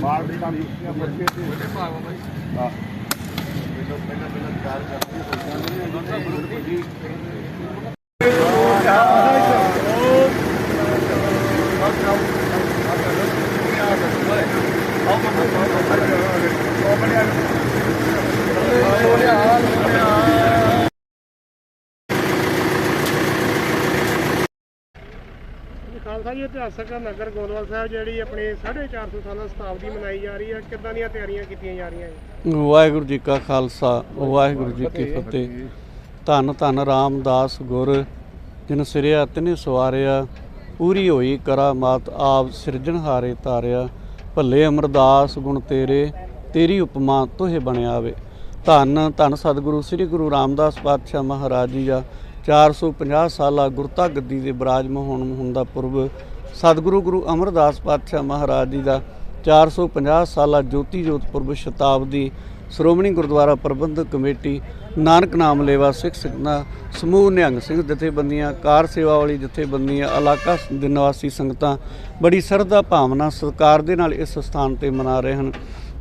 ਮਾਰ ਦੇ ਕੰਮ ਕੀਤੀਆਂ ਬੱਚੇ ਤੇ ਬੜੇ ਭਾਗਵਾ ਬਾਈ ਹਾਂ ਪਹਿਲਾਂ ਪਹਿਲਾਂ ਪਹਿਲਾਂ ਕਾਰ ਕਰਦੇ ਸੋਚਾਂਗੇ ਉਹਨਾਂ ਦਾ ਬਰੋਬਰ ਜੀ ਖਾਲਸਾ ਜੀ ਇਤਿਹਾਸਕ ਨਗਰ ਗੋਲਵਾਲ ਸਾਹਿਬ ਜਿਹੜੀ ਆਪਣੀ 450 ਸਾਲਾ ਸ਼ਤਾਬਦੀ ਮਨਾਈ ਜਾ ਰਹੀ ਹੈ। ਕਿੱਦਾਂ ਦੀਆਂ ਤਿਆਰੀਆਂ ਕੀਤੀਆਂ ਜਾ ਰਹੀਆਂ ਹੈ ਵਾਹਿਗੁਰੂ ਜੀ ਕਾ ਖਾਲਸਾ ਵਾਹਿਗੁਰੂ ਜੀ ਕੀ ਫਤਿਹ। ਧੰਨ ਧੰਨ ਰਾਮਦਾਸ ਗੁਰ ਜਿਨ ਸਿਰਿਆ ਤਿਨੇ ਸਵਾਰਿਆ ਪੂਰੀ ਹੋਈ ਕਰਾਮਾਤ ਆਪ ਸਿਰਜਣਹਾਰੇ ਤਾਰਿਆ। ਭੱਲੇ ਅਮਰਦਾਸ ਗੁਣ ਤੇਰੇ ਤੇਰੀ ਉਪਮਾ ਤੋਹੇ ਬਣਿਆਵੇ। ਧੰਨ ਧੰਨ ਸਤਿਗੁਰੂ ਸ੍ਰੀ ਗੁਰੂ ਰਾਮਦਾਸ ਪਾਤਸ਼ਾਹ ਮਹਾਰਾਜ ਜੀ ਦਾ 450 ਸਾਲਾ ਗੁਰਤਾ ਗੱਦੀ ਦੇ ਬਿਰਾਜਮਾਨ ਹੋਣ ਹੋਣ ਦਾ ਪੁਰਬ ਸਤਿਗੁਰੂ ਗੁਰੂ ਅਮਰਦਾਸ ਪਾਤਸ਼ਾਹ ਮਹਾਰਾਜ ਜੀ ਦਾ 450 ਸਾਲਾ ਜੋਤੀ ਜੋਤ ਪੁਰਬ ਸ਼ਤਾਬਦੀ ਸ਼੍ਰੋਮਣੀ ਗੁਰਦੁਆਰਾ ਪ੍ਰਬੰਧਕ ਕਮੇਟੀ ਨਾਨਕ ਨਾਮ ਲੇਵਾ ਸਿੱਖ ਸੰਗਤਾਂ ਸਮੂਹ ਨਿਹੰਗ ਸਿੰਘ ਜਥੇਬੰਦੀਆਂ, ਕਾਰ ਸੇਵਾ ਵਾਲੀ ਜਥੇਬੰਦੀਆਂ, ਇਲਾਕਾ ਦੇ ਨਿਵਾਸੀ ਸੰਗਤਾਂ ਬੜੀ ਸ਼ਰਧਾ ਭਾਵਨਾ ਸਤਿਕਾਰ ਦੇ ਨਾਲ ਇਸ ਸਥਾਨ ਤੇ ਮਨਾ ਰਹੇ ਹਨ।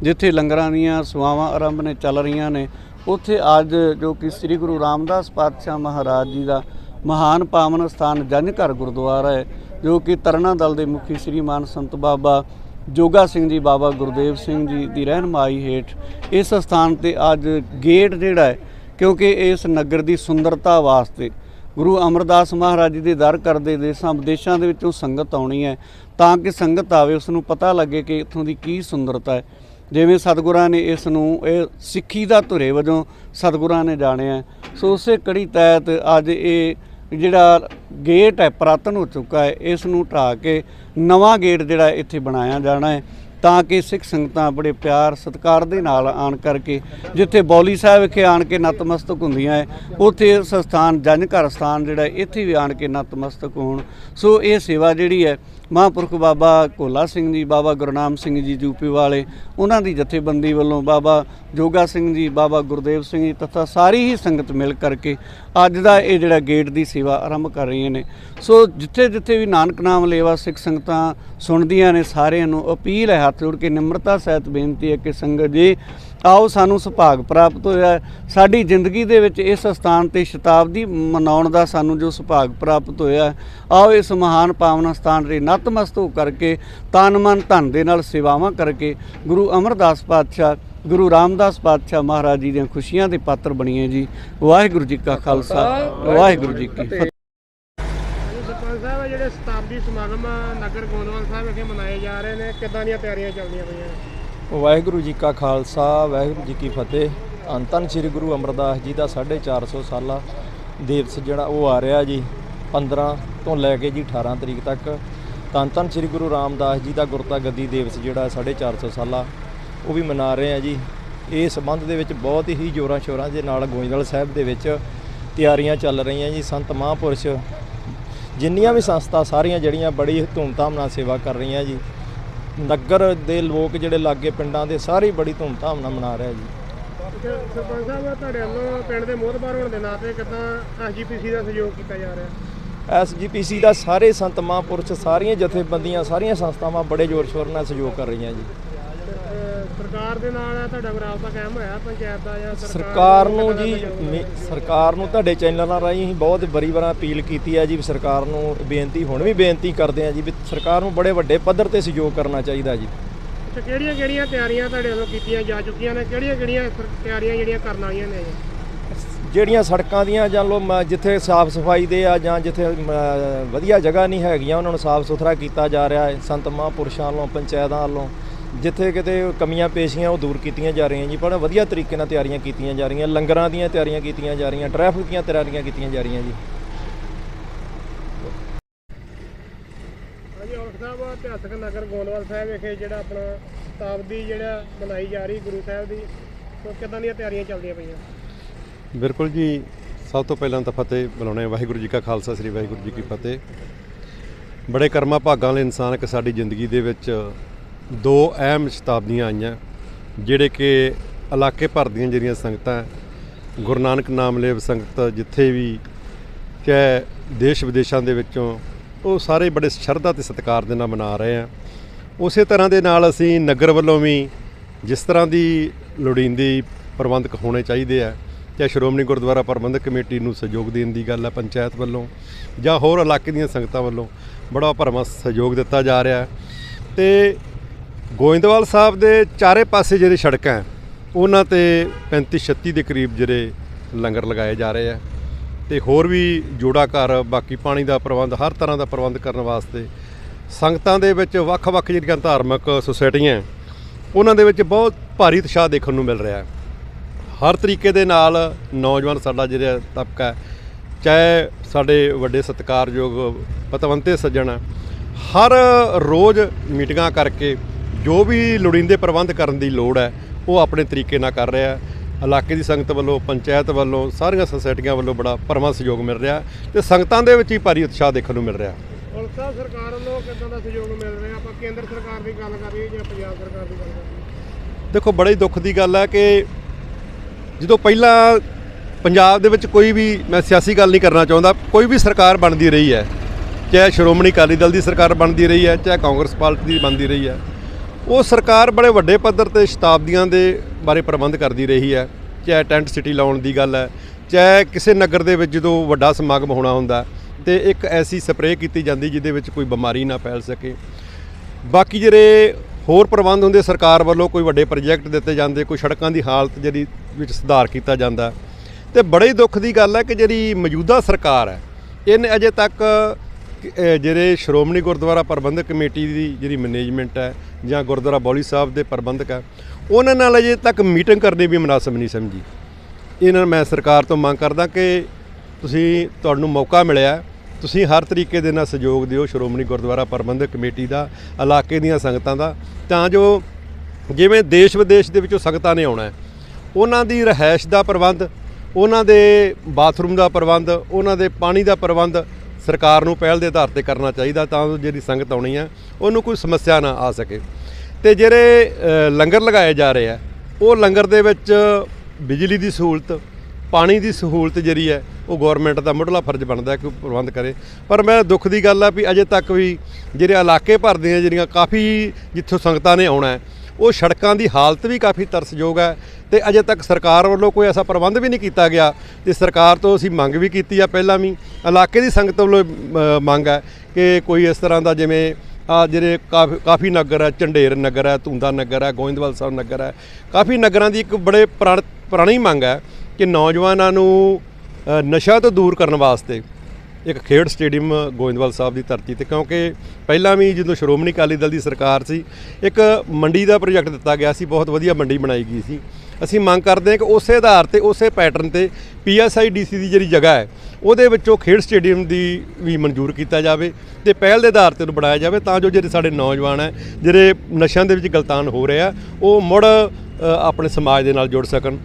ਜਿੱਥੇ ਲੰਗਰਾਂ ਦੀਆਂ ਸੇਵਾਵਾਂ ਆਰੰਭ ਨੇ, ਚੱਲ ਰਹੀਆਂ ਨੇ ਉੱਥੇ ਅੱਜ ਜੋ ਕਿ ਸ੍ਰੀ ਗੁਰੂ ਰਾਮਦਾਸ ਪਾਤਸ਼ਾਹ ਮਹਾਰਾਜ ਜੀ ਦਾ ਮਹਾਨ ਪਾਵਨ ਸਥਾਨ ਜੰਝ ਘਰ ਗੁਰਦੁਆਰਾ ਹੈ, ਜੋ ਕਿ ਤਰਨਾ ਦਲ ਦੇ ਮੁਖੀ ਸ੍ਰੀਮਾਨ ਸੰਤ ਬਾਬਾ ਜੋਗਾ ਸਿੰਘ ਜੀ, ਬਾਬਾ ਗੁਰਦੇਵ ਸਿੰਘ ਜੀ ਦੀ ਰਹਿਨਮਾਈ ਹੇਠ ਇਸ ਸਥਾਨ ਤੇ ਅੱਜ ਗੇਟ ਜਿਹੜਾ ਹੈ, ਕਿਉਂਕਿ ਇਸ ਨਗਰ ਦੀ ਸੁੰਦਰਤਾ ਵਾਸਤੇ ਗੁਰੂ ਅਮਰਦਾਸ ਮਹਾਰਾਜ ਜੀ ਦੇ ਦਰ ਕਰਦੇ ਦੇਸਾਂ ਵਿਦੇਸ਼ਾਂ ਦੇ ਵਿੱਚੋਂ ਸੰਗਤ ਆਉਣੀ ਹੈ, ਤਾਂ ਕਿ ਸੰਗਤ ਆਵੇ ਉਸ ਨੂੰ ਪਤਾ ਲੱਗੇ ਕਿ ਇੱਥੋਂ ਦੀ ਕੀ ਸੁੰਦਰਤਾ ਹੈ। ਜਿਵੇਂ ਸਤਿਗੁਰਾਂ ਨੇ ਇਸ ਨੂੰ, ਇਹ ਸਿੱਖੀ ਦਾ ਧੁਰੇ ਵਜੋਂ ਸਤਿਗੁਰਾਂ ਨੇ ਜਾਣਿਆ ਸੋ ਉਸੇ ਕੜੀ ਤਹਿਤ ਅੱਜ ਇਹ ਜਿਹੜਾ ਗੇਟ ਹੈ, ਪੁਰਾਤਨ ਹੋ ਚੁੱਕਾ ਹੈ, ਇਸ ਨੂੰ ਢਾਹ ਕੇ ਨਵਾਂ ਗੇਟ ਜਿਹੜਾ ਇੱਥੇ ਬਣਾਇਆ ਜਾਣਾ ਹੈ ਤਾਂ ਕਿ ਸਿੱਖ ਸੰਗਤਾਂ ਬੜੇ ਪਿਆਰ, ਸਤਿਕਾਰ ਦੇ ਨਾਲ ਆਣ ਕਰਕੇ ਜਿੱਥੇ ਬੌਲੀ ਸਾਹਿਬ ਵਿਖੇ ਆਣ ਕੇ ਨਤਮਸਤਕ ਹੁੰਦੀਆਂ ਹੈ, ਉੱਥੇ ਇਸ ਸਥਾਨ ਜਨ ਘਰ ਸਥਾਨ ਜਿਹੜਾ ਇੱਥੇ ਵੀ ਆਣ ਕੇ ਨਤਮਸਤਕ ਹੋਣ। ਸੋ ਇਹ ਸੇਵਾ ਜਿਹੜੀ ਹੈ ਮਹਾਂਪੁਰਖ ਬਾਬਾ ਕੋਲਾ ਸਿੰਘ ਜੀ, ਬਾਬਾ ਗੁਰਨਾਮ ਸਿੰਘ ਜੀ ਯੂਪੀ ਵਾਲੇ, ਉਹਨਾਂ ਦੀ ਜਥੇਬੰਦੀ ਵੱਲੋਂ ਬਾਬਾ ਜੋਗਾ ਸਿੰਘ ਜੀ, ਬਾਬਾ ਗੁਰਦੇਵ ਸਿੰਘ ਜੀ ਤਥਾ ਸਾਰੀ ਹੀ ਸੰਗਤ ਮਿਲ ਕਰਕੇ ਅੱਜ ਦਾ ਇਹ ਜਿਹੜਾ ਗੇਟ ਦੀ ਸੇਵਾ ਆਰੰਭ ਕਰ ਰਹੀਆਂ ਨੇ। ਸੋ ਜਿੱਥੇ ਜਿੱਥੇ ਵੀ ਨਾਨਕ ਨਾਮ ਲੇਵਾ ਸਿੱਖ ਸੰਗਤਾਂ ਸੁਣਦੀਆਂ ਨੇ, ਸਾਰਿਆਂ ਨੂੰ ਅਪੀਲ ਹੈ ਹੱਥ ਜੋੜ ਕੇ ਨਿਮਰਤਾ ਸਹਿਤ ਬੇਨਤੀ ਹੈ ਕਿ ਸੰਗਤ ਜੀ ਆਓ ਸਾਨੂੰ ਸੁਭਾਗ ਪ੍ਰਾਪਤ ਹੋਇਆ। ਸਾਡੀ ਜ਼ਿੰਦਗੀ ਦੇ ਵਿੱਚ ਇਸ ਸਥਾਨ ਤੇ ਸ਼ਤਾਬਦੀ ਮਨਾਉਣ ਦਾ ਸਾਨੂੰ ਜੋ ਸੁਭਾਗ ਪ੍ਰਾਪਤ ਹੋਇਆ, ਆਓ ਇਸ ਮਹਾਨ ਪਾਵਨ ਸਥਾਨ ਦੇ ਨਤਮਸਤ ਹੋ ਕਰਕੇ, ਤਨ ਮਨ ਧਨ ਦੇ ਨਾਲ ਸੇਵਾਵਾਂ ਕਰਕੇ, ਗੁਰੂ ਅਮਰਦਾਸ ਪਾਤਸ਼ਾਹ, ਗੁਰੂ ਰਾਮਦਾਸ ਪਾਤਸ਼ਾਹ ਮਹਾਰਾਜ ਜੀ ਦੀਆਂ ਖੁਸ਼ੀਆਂ ਦੇ ਪਾਤਰ ਬਣੀਏ ਜੀ। ਵਾਹਿਗੁਰੂ ਜੀ ਕਾ ਖਾਲਸਾ, ਵਾਹਿਗੁਰੂ ਜੀ ਕੀ ਫਤਿਹ। ਸਾਹਿਬ ਜਿਹੜੇ ਸ਼ਤਾਬਦੀ ਸਮਾਗਮ ਨਗਰ ਗੋਂਦਵਾਲ ਸਾਹਿਬ ਵਿਖੇ ਮਨਾਏ ਜਾ ਰਹੇ ਨੇ। ਕਿੱਦਾਂ ਦੀਆਂ ਤਿਆਰੀਆਂ ਚੱਲਦੀਆਂ ਪਈਆਂ? ਵਾਹਿਗੁਰੂ ਜੀ ਕਾ ਖਾਲਸਾ, ਵਾਹਿਗੁਰੂ ਜੀ ਕੀ ਫਤਿਹ। ਧੰਨ ਧੰਨ ਸ੍ਰੀ ਗੁਰੂ ਅਮਰਦਾਸ ਜੀ ਦਾ 450 ਸਾਲਾ ਦਿਵਸ ਜਿਹੜਾ ਉਹ ਆ ਰਿਹਾ ਜੀ 15 ਤੋਂ ਲੈ ਕੇ ਜੀ 18 ਤਰੀਕ ਤੱਕ। ਧੰਨ ਧੰਨ ਸ੍ਰੀ ਗੁਰੂ ਰਾਮਦਾਸ ਜੀ ਦਾ ਗੁਰਤਾ ਗੱਦੀ ਦਿਵਸ ਜਿਹੜਾ 450 ਸਾਲਾ, ਉਹ ਵੀ ਮਨਾ ਰਹੇ ਆ ਜੀ। ਇਹ ਸੰਬੰਧ ਦੇ ਵਿੱਚ ਬਹੁਤ ਹੀ ਜੋਰਾਂ ਸ਼ੋਰਾਂ ਦੇ ਨਾਲ ਗੋਇੰਦਵਾਲ ਸਾਹਿਬ ਦੇ ਵਿੱਚ ਤਿਆਰੀਆਂ ਚੱਲ ਰਹੀਆਂ ਜੀ। ਸੰਤ ਮਹਾਂਪੁਰਸ਼ ਜਿੰਨੀਆਂ ਵੀ ਸੰਸਥਾ ਸਾਰੀਆਂ ਜਿਹੜੀਆਂ ਬੜੀ ਧੂਮਧਾਮ ਨਾਲ ਸੇਵਾ ਕਰ ਰਹੀਆਂ ਜੀ ਨਗਰ ਦੇ ਲੋਕ ਜਿਹੜੇ ਲਾਗੇ ਪਿੰਡਾਂ ਦੇ ਸਾਰੇ ਬੜੀ ਧੂਮਧਾਮ ਨਾਲ ਮਨਾ ਰਹੇ ਜੀ। ਸਰਪੰਚ ਸਾਹਿਬ ਤੁਹਾਡੇ ਵੱਲੋਂ ਪਿੰਡ ਦੇ ਮੋਹਤਬਾਰ ਹੋਣ ਦੇ ਨਾਤੇ ਕਿੱਦਾਂ ਐਸਜੀਪੀਸੀ ਦਾ ਸਹਿਯੋਗ ਕੀਤਾ ਜਾ ਰਿਹਾ? ਐਸਜੀਪੀਸੀ ਦਾ ਸਾਰੇ ਸੰਤ ਮਹਾਂਪੁਰਸ਼ ਸਾਰੀਆਂ ਜਥੇਬੰਦੀਆਂ ਸਾਰੀਆਂ ਸੰਸਥਾਵਾਂ ਬੜੇ ਜ਼ੋਰ ਸ਼ੋਰ ਨਾਲ ਸਹਿਯੋਗ ਕਰ ਰਹੀਆਂ ਜੀ। ਸਰਕਾਰ ਦੇ ਨਾਲ ਤੁਹਾਡਾ ਕੋਈ ਰਾਬਤਾ ਕਾਇਮ ਹੋਇਆ ਪੰਚਾਇਤ ਦਾ ਜਾਂ ਸਰਕਾਰ ਨੂੰ ਜੀ ਸਰਕਾਰ ਨੂੰ ਤੁਹਾਡੇ ਚੈਨਲਾਂ ਰਾਹੀਂ ਅਸੀਂ ਬਹੁਤ ਬਰੀ ਵਾਰ ਅਪੀਲ ਕੀਤੀ ਹੈ ਜੀ ਵੀ ਸਰਕਾਰ ਨੂੰ ਬੇਨਤੀ ਹੁਣ ਵੀ ਬੇਨਤੀ ਕਰਦੇ ਹਾਂ ਜੀ ਵੀ ਸਰਕਾਰ ਨੂੰ ਬੜੇ ਵੱਡੇ ਪੱਧਰ ਤੇ ਸਹਿਯੋਗ ਕਰਨਾ ਚਾਹੀਦਾ ਜੀ। ਅੱਛਾ ਕਿਹੜੀਆਂ ਕਿਹੜੀਆਂ ਤਿਆਰੀਆਂ ਤੁਹਾਡੇ ਵੱਲੋਂ ਕੀਤੀਆਂ ਜਾ ਚੁੱਕੀਆਂ ਨੇ? ਕਿਹੜੀਆਂ ਕਿਹੜੀਆਂ ਤਿਆਰੀਆਂ ਜਿਹੜੀਆਂ ਕਰਨ ਵਾਲੀਆਂ ਨੇ? ਜੀ? ਜਿਹੜੀਆਂ ਸੜਕਾਂ ਦੀਆਂ ਜਾਂ ਲੋ ਮ- ਜਿੱਥੇ ਸਾਫ਼ ਸਫ਼ਾਈ ਦੇ ਆ ਜਾਂ ਜਿੱਥੇ ਮ, ਵਧੀਆ ਜਗ੍ਹਾ ਨਹੀਂ ਹੈਗੀਆਂ ਉਹਨਾਂ ਨੂੰ ਸਾਫ਼ ਸੁਥਰਾ ਕੀਤਾ ਜਾ ਰਿਹਾ ਹੈ। ਸੰਤ ਮਹਾਂਪੁਰਸ਼ਾਂ ਵੱਲੋਂ ਪੰਚਾਇਤਾਂ ਵੱਲੋਂ। ਜਿੱਥੇ ਕਿਤੇ ਕਮੀਆਂ ਪੇਸ਼ੀਆਂ ਉਹ ਦੂਰ ਕੀਤੀਆਂ ਜਾ ਰਹੀਆਂ ਜੀ ਬੜਾ ਵਧੀਆ ਤਰੀਕੇ ਨਾਲ ਤਿਆਰੀਆਂ ਕੀਤੀਆਂ ਜਾ ਰਹੀਆਂ ਲੰਗਰਾਂ ਦੀਆਂ ਤਿਆਰੀਆਂ ਕੀਤੀਆਂ ਜਾ ਰਹੀਆਂ ਟ੍ਰੈਫਿਕ ਦੀਆਂ ਤਿਆਰੀਆਂ ਕੀਤੀਆਂ ਜਾ ਰਹੀਆਂ ਜੀ। ਹਾਂਜੀ ਔਲਖ ਸਾਹਿਬ ਇਤਿਹਾਸਕ ਨਗਰ ਗੋਂਦਵਾਲ ਸਾਹਿਬ ਵਿਖੇ ਜਿਹੜਾ ਆਪਣਾ ਸ਼ਤਾਬਦੀ ਜਿਹੜਾ ਮਨਾਈ ਜਾ ਰਹੀ ਗੁਰੂ ਸਾਹਿਬ ਦੀ ਸੋ ਕਿੱਦਾਂ ਦੀਆਂ ਤਿਆਰੀਆਂ ਚੱਲਦੀਆਂ ਪਈਆਂ? ਬਿਲਕੁਲ ਜੀ ਸਭ ਤੋਂ ਪਹਿਲਾਂ ਤਾਂ ਫਤਿਹ ਬੁਲਾਉਣੇ ਵਾਹਿਗੁਰੂ ਜੀ ਕਾ ਖਾਲਸਾ ਸ੍ਰੀ ਵਾਹਿਗੁਰੂ ਜੀ ਕੀ ਫਤਿਹ। ਬੜੇ ਕਰਮਾਂ ਭਾਗਾਂ ਵਾਲੇ ਇਨਸਾਨ ਕਿ ਸਾਡੀ ਜ਼ਿੰਦਗੀ ਦੇ ਵਿੱਚ ਦੋ ਅਹਿਮ ਸ਼ਤਾਬਦੀਆਂ ਆਈਆਂ, ਜਿਹੜੇ ਕਿ ਇਲਾਕੇ ਭਰ ਦੀਆਂ ਜਿਹੜੀਆਂ ਸੰਗਤਾਂ ਗੁਰੂ ਨਾਨਕ ਨਾਮ ਲੇਵ ਸੰਗਤ ਜਿੱਥੇ ਵੀ ਚਾਹੇ ਦੇਸ਼ ਵਿਦੇਸ਼ਾਂ ਦੇ ਵਿੱਚੋਂ ਉਹ ਸਾਰੇ ਬੜੇ ਸ਼ਰਧਾ ਤੇ ਸਤਿਕਾਰ ਦੇ ਨਾਲ ਮਨਾ ਰਹੇ ਆ। ਉਸੇ ਤਰ੍ਹਾਂ ਦੇ ਨਾਲ ਅਸੀਂ ਨਗਰ ਵੱਲੋਂ ਵੀ ਜਿਸ ਤਰ੍ਹਾਂ ਦੀ ਲੋੜੀਂਦੀ ਪ੍ਰਬੰਧਕ ਹੋਣੇ ਚਾਹੀਦੇ ਆ, ਚਾਹੇ ਸ਼੍ਰੋਮਣੀ ਗੁਰਦੁਆਰਾ ਪ੍ਰਬੰਧਕ ਕਮੇਟੀ ਨੂੰ ਸਹਿਯੋਗ ਦੇਣ ਦੀ ਗੱਲ ਹੈ ਪੰਚਾਇਤ ਵੱਲੋਂ, ਜਾਂ ਹੋਰ ਇਲਾਕੇ ਦੀਆਂ ਸੰਗਤਾਂ ਵੱਲੋਂ ਬੜਾ ਭਰਵਾਂ ਸਹਿਯੋਗ ਦਿੱਤਾ ਜਾ ਰਿਹਾ। ਹੈ ਤੇ ਗੋਇੰਦਵਾਲ ਸਾਹਿਬ ਦੇ ਚਾਰੇ ਪਾਸੇ ਜਿਹੜੇ ਸੜਕਾਂ ਹੈ, ਉਹਨਾਂ ਤੇ 35 36 ਦੇ ਕਰੀਬ ਜਿਹੜੇ ਲੰਗਰ ਲਗਾਏ ਜਾ ਰਹੇ ਆ ਤੇ ਹੋਰ ਵੀ ਜੋੜਾ ਘਰ ਬਾਕੀ ਪਾਣੀ ਦਾ ਪ੍ਰਬੰਧ ਹਰ ਤਰ੍ਹਾਂ ਦਾ ਪ੍ਰਬੰਧ ਕਰਨ ਵਾਸਤੇ ਸੰਗਤਾਂ ਦੇ ਵਿੱਚ ਵੱਖ-ਵੱਖ ਜਿਹੜੀਆਂ ਧਾਰਮਿਕ ਸੁਸਾਇਟੀਆਂ ਉਹਨਾਂ ਦੇ ਵਿੱਚ ਬਹੁਤ ਭਾਰੀ ਉਤਸ਼ਾਹ ਦੇਖਣ ਨੂੰ ਮਿਲ ਰਿਹਾ ਹੈ। ਹਰ ਤਰੀਕੇ ਦੇ ਨਾਲ ਨੌਜਵਾਨ ਸਾਡਾ ਜਿਹੜਾ ਤਬਕਾ ਚਾਹੇ ਸਾਡੇ ਵੱਡੇ ਸਤਿਕਾਰਯੋਗ ਪਤਵੰਤੇ ਸੱਜਣ ਹੈ, ਹਰ ਰੋਜ਼ ਮੀਟਿੰਗਾਂ ਕਰਕੇ ਜੋ ਵੀ ਲੋੜੀਂਦੇ ਪ੍ਰਬੰਧ ਕਰਨ ਦੀ ਲੋੜ ਹੈ ਉਹ ਆਪਣੇ ਤਰੀਕੇ ਨਾਲ ਕਰ ਰਿਹਾ ਇਲਾਕੇ ਦੀ ਸੰਗਤ ਵੱਲੋਂ ਪੰਚਾਇਤ ਵੱਲੋਂ ਸਾਰੀਆਂ ਸੁਸਾਇਟੀਆਂ ਵੱਲੋਂ ਬੜਾ ਭਰਵਾਂ ਸਹਿਯੋਗ ਮਿਲ ਰਿਹਾ ਤੇ ਸੰਗਤਾਂ ਦੇ ਵਿੱਚ ਹੀ ਭਾਰੀ ਉਤਸ਼ਾਹ ਦੇਖਣ ਨੂੰ ਮਿਲ ਰਿਹਾ ਸਾਹਿਬ ਸਰਕਾਰ ਵੱਲੋਂ ਕਿੱਦਾਂ ਦਾ ਸਹਿਯੋਗ ਮਿਲ ਰਿਹਾ? ਆਪਾਂ ਕੇਂਦਰ ਸਰਕਾਰ ਦੀ ਗੱਲ ਕਰ ਰਹੀਏ ਜਾਂ ਪੰਜਾਬ ਸਰਕਾਰ ਦੀ ਗੱਲ ਕਰ ਰਹੀਏ ਦੇਖੋ ਬੜੇ ਦੁੱਖ ਦੀ ਗੱਲ ਹੈ ਕਿ ਜਦੋਂ ਪਹਿਲਾਂ ਪੰਜਾਬ ਦੇ ਵਿੱਚ ਕੋਈ ਵੀ ਮੈਂ ਸਿਆਸੀ ਗੱਲ ਨਹੀਂ ਕਰਨਾ ਚਾਹੁੰਦਾ ਕੋਈ ਵੀ ਸਰਕਾਰ ਬਣਦੀ ਰਹੀ ਹੈ ਚਾਹੇ ਸ਼੍ਰੋਮਣੀ ਅਕਾਲੀ ਦਲ ਦੀ ਸਰਕਾਰ ਬਣਦੀ ਰਹੀ ਹੈ ਚਾਹੇ ਕਾਂਗਰਸ ਪਾਰਟੀ ਦੀ ਬਣਦੀ ਰਹੀ ਹੈ ਉਹ ਸਰਕਾਰ ਬੜੇ ਵੱਡੇ ਪੱਧਰ ਤੇ ਸ਼ਤਾਬਦੀਆਂ ਦੇ ਬਾਰੇ ਪ੍ਰਬੰਧ ਕਰਦੀ ਰਹੀ ਹੈ, ਚਾਹੇ ਟੈਂਟ ਸਿਟੀ ਲਾਉਣ ਦੀ ਗੱਲ ਹੈ, ਚਾਹੇ ਕਿਸੇ ਨਗਰ ਦੇ ਵਿੱਚ ਜਦੋਂ ਵੱਡਾ ਸਮਾਗਮ ਹੋਣਾ ਹੁੰਦਾ ਤੇ ਇੱਕ ਐਸੀ ਸਪਰੇਅ ਕੀਤੀ ਜਾਂਦੀ ਜਿਹਦੇ ਵਿੱਚ ਕੋਈ ਬਿਮਾਰੀ ਨਾ ਫੈਲ ਸਕੇ। ਬਾਕੀ ਜਿਹੜੇ ਹੋਰ ਪ੍ਰਬੰਧ ਹੁੰਦੇ, ਸਰਕਾਰ ਵੱਲੋਂ ਕੋਈ ਵੱਡੇ ਪ੍ਰੋਜੈਕਟ ਦਿੱਤੇ ਜਾਂਦੇ, ਕੋਈ ਸੜਕਾਂ ਦੀ ਹਾਲਤ ਜਿਹੜੀ ਵਿੱਚ ਸੁਧਾਰ ਕੀਤਾ ਜਾਂਦਾ, ਤੇ ਬੜੇ ਹੀ ਦੁੱਖ ਦੀ ਗੱਲ ਹੈ ਕਿ ਜਿਹੜੀ ਮੌਜੂਦਾ ਸਰਕਾਰ ਹੈ, ਇਹਨੇ ਅਜੇ ਤੱਕ ਜਿਹੜੇ ਸ਼੍ਰੋਮਣੀ ਗੁਰਦੁਆਰਾ ਪ੍ਰਬੰਧਕ ਕਮੇਟੀ ਦੀ ਜਿਹੜੀ ਮੈਨੇਜਮੈਂਟ ਹੈ ਜਾਂ ਗੁਰਦੁਆਰਾ ਬੌਲੀ ਸਾਹਿਬ ਦੇ ਪ੍ਰਬੰਧਕ ਹੈ, ਉਹਨਾਂ ਨਾਲ ਅਜੇ ਤੱਕ ਮੀਟਿੰਗ ਕਰਨੀ ਵੀ ਮناسب ਨਹੀਂ ਸਮਝੀ। ਇਹਨਾਂ ਮੈਂ ਸਰਕਾਰ ਤੋਂ ਮੰਗ ਕਰਦਾ ਕਿ ਤੁਸੀਂ ਤੁਹਾਨੂੰ ਮੌਕਾ ਮਿਲਿਆ ਤੁਸੀਂ ਹਰ ਤਰੀਕੇ ਦੇ ਨਾਲ ਸਹਿਯੋਗ ਦਿਓ ਸ਼੍ਰੋਮਣੀ ਗੁਰਦੁਆਰਾ ਪ੍ਰਬੰਧਕ ਕਮੇਟੀ ਦਾ, ਇਲਾਕੇ ਦੀਆਂ ਸੰਗਤਾਂ ਦਾ, ਤਾਂ ਜੋ ਜਿਵੇਂ ਦੇਸ਼ ਵਿਦੇਸ਼ ਦੇ ਵਿੱਚੋਂ ਸੰਗਤਾਂ ਨੇ ਆਉਣਾ ਉਹਨਾਂ ਦੀ ਰਹਿائش ਦਾ ਪ੍ਰਬੰਧ, ਉਹਨਾਂ ਦੇ ਬਾਥਰੂਮ ਦਾ ਪ੍ਰਬੰਧ, ਉਹਨਾਂ ਦੇ ਪਾਣੀ ਦਾ ਪ੍ਰਬੰਧ ਸਰਕਾਰ ਨੂੰ ਪਹਿਲ ਦੇ ਆਧਾਰ ਤੇ ਕਰਨਾ ਚਾਹੀਦਾ ਤਾਂ ਜਿਹੜੀ ਸੰਗਤ ਆਉਣੀ ਹੈ ਉਹਨੂੰ ਕੋਈ ਸਮੱਸਿਆ ਨਾ ਆ ਸਕੇ। ਤੇ ਜਿਹੜੇ ਲੰਗਰ ਲਗਾਏ ਜਾ ਰਹੇ ਆ, ਉਹ ਲੰਗਰ ਦੇ ਵਿੱਚ ਬਿਜਲੀ ਦੀ ਸਹੂਲਤ, ਪਾਣੀ ਦੀ ਸਹੂਲਤ ਜਿਹੜੀ ਹੈ, ਉਹ ਗਵਰਨਮੈਂਟ ਦਾ ਮੁੱਢਲਾ ਫਰਜ਼ ਬਣਦਾ ਕਿ ਉਹ ਪ੍ਰਬੰਧ ਕਰੇ। ਪਰ ਮੈਂ ਦੁੱਖ ਦੀ ਗੱਲ ਆ ਵੀ ਅਜੇ ਤੱਕ ਵੀ ਜਿਹੜੇ ਇਲਾਕੇ ਭਰਦੇ ਆ ਜਿਹੜੀਆਂ ਕਾਫੀ ਜਿੱਥੋਂ ਸੰਗਤਾਂ ਨੇ ਆਉਣਾ ਹੈ ਉਹ ਸੜਕਾਂ ਦੀ ਹਾਲਤ ਵੀ ਕਾਫੀ ਤਰਸਯੋਗ ਹੈ ਤੇ ਅਜੇ ਤੱਕ ਸਰਕਾਰ ਵੱਲੋਂ ਕੋਈ ਐਸਾ ਪ੍ਰਬੰਧ ਵੀ ਨਹੀਂ ਕੀਤਾ ਗਿਆ ਤੇ ਸਰਕਾਰ ਤੋਂ ਅਸੀਂ ਮੰਗ ਵੀ ਕੀਤੀ ਆ ਪਹਿਲਾਂ ਵੀ। ਇਲਾਕੇ ਦੀ ਸੰਗਤ ਵੱਲੋਂ ਮੰਗ ਹੈ ਕਿ ਕੋਈ ਇਸ ਤਰ੍ਹਾਂ ਦਾ ਜਿਵੇਂ ਆ ਜਿਹੜੇ ਕਾਫੀ ਕਾਫੀ ਨਗਰ ਹੈ ਝੰਡੇਰ ਨਗਰ ਹੈ ਤੁੰਦਾ ਨਗਰ ਹੈ ਗੋਇੰਦਵਾਲ ਸਾਹਿਬ ਨਗਰ ਹੈ ਕਾਫੀ ਨਗਰਾਂ ਦੀ ਇੱਕ ਬੜੇ ਪੁਰਾਣ- ਪੁਰਾਣੀ ਮੰਗ ਹੈ ਕਿ ਨੌਜਵਾਨਾਂ ਨੂੰ ਅ, ਨਸ਼ਾ ਤੋਂ ਦੂਰ ਕਰਨ ਵਾਸਤੇ ਇੱਕ ਖੇਡ ਸਟੇਡੀਅਮ ਗੋਇੰਦਵਾਲ ਸਾਹਿਬ ਦੀ ਧਰਤੀ ਤੇ, ਕਿਉਂਕਿ ਪਹਿਲਾਂ ਵੀ ਜਦੋਂ ਸ਼੍ਰੋਮਣੀ ਅਕਾਲੀ ਦਲ ਦੀ ਸਰਕਾਰ ਸੀ, ਇੱਕ ਮੰਡੀ ਦਾ ਪ੍ਰੋਜੈਕਟ ਦਿੱਤਾ ਗਿਆ ਸੀ, ਬਹੁਤ ਵਧੀਆ ਮੰਡੀ ਬਣਾਈ ਗਈ ਸੀ। ਅਸੀਂ ਮੰਗ ਕਰਦੇ ਹਾਂ ਕਿ ਉਸੇ ਆਧਾਰ ਤੇ, ਉਸੇ ਪੈਟਰਨ ਤੇ ਪੀਐਸਆਈਡੀਸੀ ਦੀ ਜਿਹੜੀ ਜਗ੍ਹਾ ਹੈ, ਉਹਦੇ ਵਿੱਚੋਂ ਖੇਡ ਸਟੇਡੀਅਮ ਦੀ ਵੀ ਮਨਜ਼ੂਰ ਕੀਤਾ ਜਾਵੇ ਤੇ ਪਹਿਲ ਦੇ ਆਧਾਰ ਤੇ ਉਹਨੂੰ ਬਣਾਇਆ ਜਾਵੇ, ਤਾਂ ਜੋ ਜਿਹੜੇ ਸਾਡੇ ਨੌਜਵਾਨ ਹੈ, ਜਿਹੜੇ ਨਸ਼ਿਆਂ ਦੇ ਵਿੱਚ ਗਲਤਾਨ ਹੋ ਰਹੇ ਆ, ਉਹ ਮੁੜ ਆਪਣੇ ਸਮਾਜ ਦੇ ਨਾਲ ਜੁੜ ਸਕਣ।